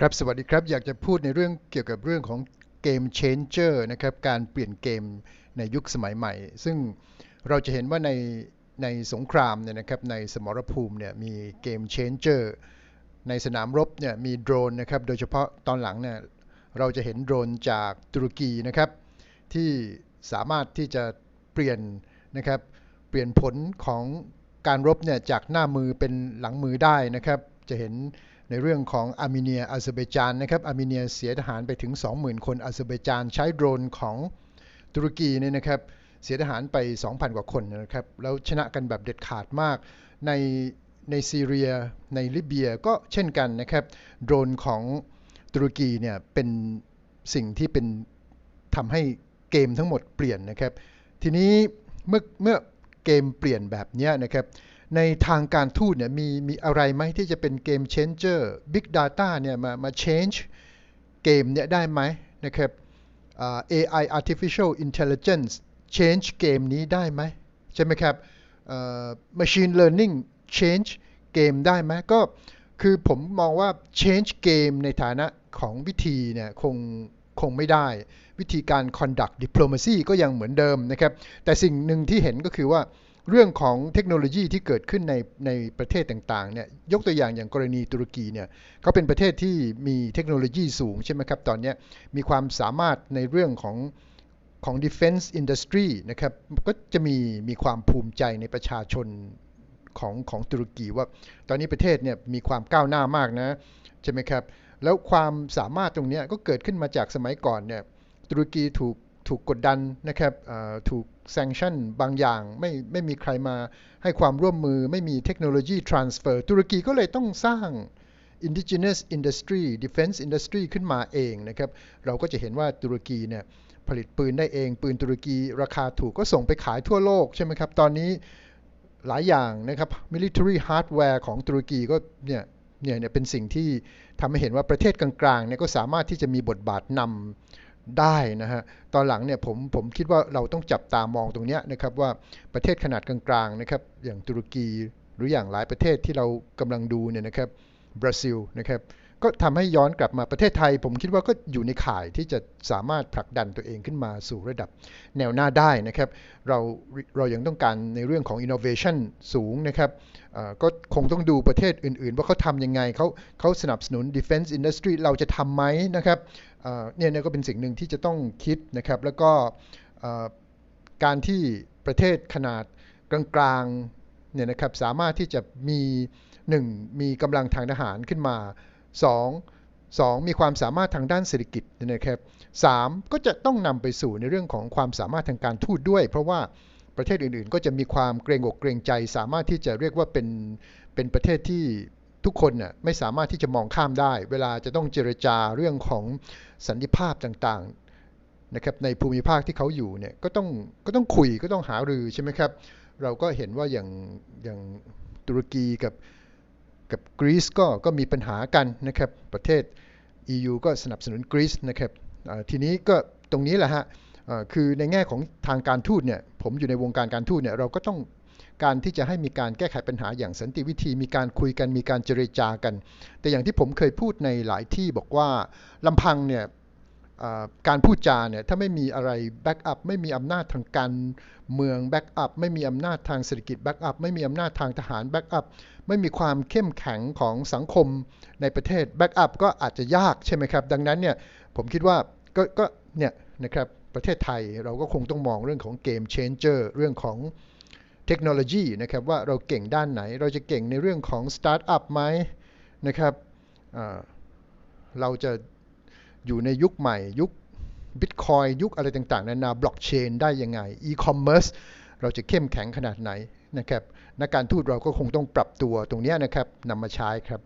ครับ สวัสดีครับ อยากจะพูดในเรื่องเกี่ยวกับเรื่องของเกม changer นะครับ การเปลี่ยนเกมในยุคสมัยใหม่ ซึ่งเราจะเห็นว่าในในสงครามเนี่ยนะครับ ในสมรภูมิเนี่ยมีเกม changer ในสนามรบเนี่ยมีโดรนนะครับ โดยเฉพาะตอนหลังเนี่ยเราจะเห็นโดรนจากตุรกีนะครับ ที่สามารถที่จะเปลี่ยนนะครับ เปลี่ยนผลของการรบเนี่ยจากหน้ามือเป็นหลังมือได้นะครับ จะเห็น ในเรื่องของอาร์เมเนียอาเซอร์ไบจานนะครับอาร์เมเนียเสียทหารไปถึง 20,000 คนอาเซอร์ไบจานใช้โดรนของตุรกีเนี่ยนะครับเสียทหารไป 2,000 กว่าคนนะครับแล้วชนะกันแบบเด็ดขาดมากในในซีเรียในลิเบียก็เช่นกันนะครับโดรนของตุรกีเนี่ยเป็นสิ่งที่เป็นทำให้เกมทั้งหมดเปลี่ยนนะครับทีนี้เมื่อเมื่อเกมเปลี่ยนแบบนี้นะครับ ในทางการทูตเนี่ยมีมีอะไรไหมที่จะเป็นเกม changer big data เนี่ยมามา change เกมเนี่ยได้ไหมนะครับ AI artificial intelligence change เกมนี้ได้ไหมใช่ไหมครับ machine learning change เกมได้ไหมก็คือผมมองว่า change เกมในฐานะของวิธีเนี่ยคงคงไม่ได้วิธีการ conduct diplomacy ก็ยังเหมือนเดิมนะครับ แต่สิ่งหนึ่งที่เห็นก็คือว่า เรื่องของเทคโนโลยีที่เกิดขึ้นในในประเทศต่างๆเนี่ยยกตัวอย่างอย่างกรณีตุรกีเนี่ยเขาเป็นประเทศที่มีเทคโนโลยีสูงใช่ไหมครับ ตอนนี้มีความสามารถในเรื่องของของ defense industry นะครับก็จะมีมีความภูมิใจในประชาชนของของตุรกีว่าตอนนี้ประเทศเนี่ยมีความก้าวหน้ามากนะใช่ไหมครับแล้วความสามารถตรงนี้ก็เกิดขึ้นมาจากสมัยก่อนเนี่ยตุรกีถูก ถูกกดดันนะครับถูกแซงชั่นบางอย่างไม่ไม่มีใครมาให้ความร่วมมือไม่มีเทคโนโลยี transfer ตุรกีก็เลยต้องสร้าง indigenous industry defense industry ขึ้นมาเองนะครับ เราก็จะเห็นว่าตุรกีเนี่ยผลิตปืนได้เอง ปืนตุรกีราคาถูกก็ส่งไปขายทั่วโลกใช่ไหมครับ ตอนนี้หลายอย่างนะครับ military hardware ของตุรกีก็เนี่ยเนี่ยเนี่ยเป็นสิ่งที่ทำให้เห็นว่าประเทศกลางๆเนี่ยก็สามารถที่จะมีบทบาทนำ ได้นะฮะตอนหลังเนี่ยผมผมคิดว่าเราต้องจับตามองตรงนี้นะครับว่าประเทศขนาดกลางๆนะครับอย่างตุรกีหรืออย่างหลายประเทศที่เรากำลังดูเนี่ยนะครับบราซิลนะครับ ก็ทำให้ย้อนกลับมาประเทศไทย ผมคิดว่าก็อยู่ในข่ายที่จะสามารถผลักดันตัวเองขึ้นมาสู่ระดับแนวหน้าได้นะครับ เราเรายังต้องการในเรื่องของ innovation สูงนะครับก็คงต้องดูประเทศอื่น ๆ ว่าเขาทำยังไงเขาเขาสนับสนุน defense industry เราจะทำไหมนะครับเนี่ยก็เป็นสิ่งหนึ่งที่จะต้องคิดนะครับ แล้วก็การที่ประเทศขนาดกลางๆเนี่ยนะครับสามารถที่จะมี 1. มีกำลังทางทหารขึ้นมา 2. 2. มีความสามารถทางด้านเศรษฐกิจนะครับ 3. ก็จะต้องนำไปสู่ในเรื่องของความสามารถทางการทูตด้วย เพราะว่าประเทศอื่นๆ ก็จะมีความเกรงอกเกรงใจ สามารถที่จะเรียกว่าเป็นเป็นประเทศที่ทุกคนน่ยไม่สามารถที่จะมองข้ามได้ เวลาจะต้องเจรจาเรื่องของสันติภาพต่างๆนะครับในภูมิภาคที่เขาอยู่เนี่ยก็ต้องก็ต้องคุยก็ต้องหารือใช่ไหมครับ เราก็เห็นว่าอย่างอย่างตุรกีกับ กับกรีซก็ก็มีปัญหากันนะครับประเทศ EU ก็สนับสนุนกรีซนะครับทีนี้ก็ตรงนี้แหละฮะคือในแง่ของทางการทูตเนี่ยผมอยู่ในวงการการทูตเนี่ยเราก็ต้องการที่จะให้มีการแก้ไขปัญหาอย่างสันติวิธี มีการคุยกันมีการเจรจากัน แต่อย่างที่ผมเคยพูดในหลายที่บอกว่าลำพังเนี่ย การพูดจาเนี่ยถ้าไม่มีอะไรแบ็กอัพไม่มีอำนาจทางการเมืองแบ็กอัพไม่มีอำนาจทางเศรษฐกิจแบ็กอัพไม่มีอำนาจทางทหารแบ็กอัพไม่มีความเข้มแข็งของสังคมในประเทศแบ็กอัพก็อาจจะยากใช่ไหมครับ ดังนั้นเนี่ยผมคิดว่าก็ก็เนี่ยนะครับประเทศไทยเราก็คงต้องมองเรื่องของเกมเชนเจอร์เรื่องของเทคโนโลยีนะครับว่าเราเก่งด้านไหน เราจะเก่งในเรื่องของสตาร์ทอัพไหมนะครับเราจะ อยู่ในยุคใหม่ยุคบิตคอยยุคอะไรต่างๆ นานาบล็อกเชนได้ยังไงอีคอมเมิร์ซเราจะเข้มแข็งขนาดไหนนะครับนักการทูตเราก็คงต้องปรับตัวตรงนี้นะครับนำมาใช้ครับ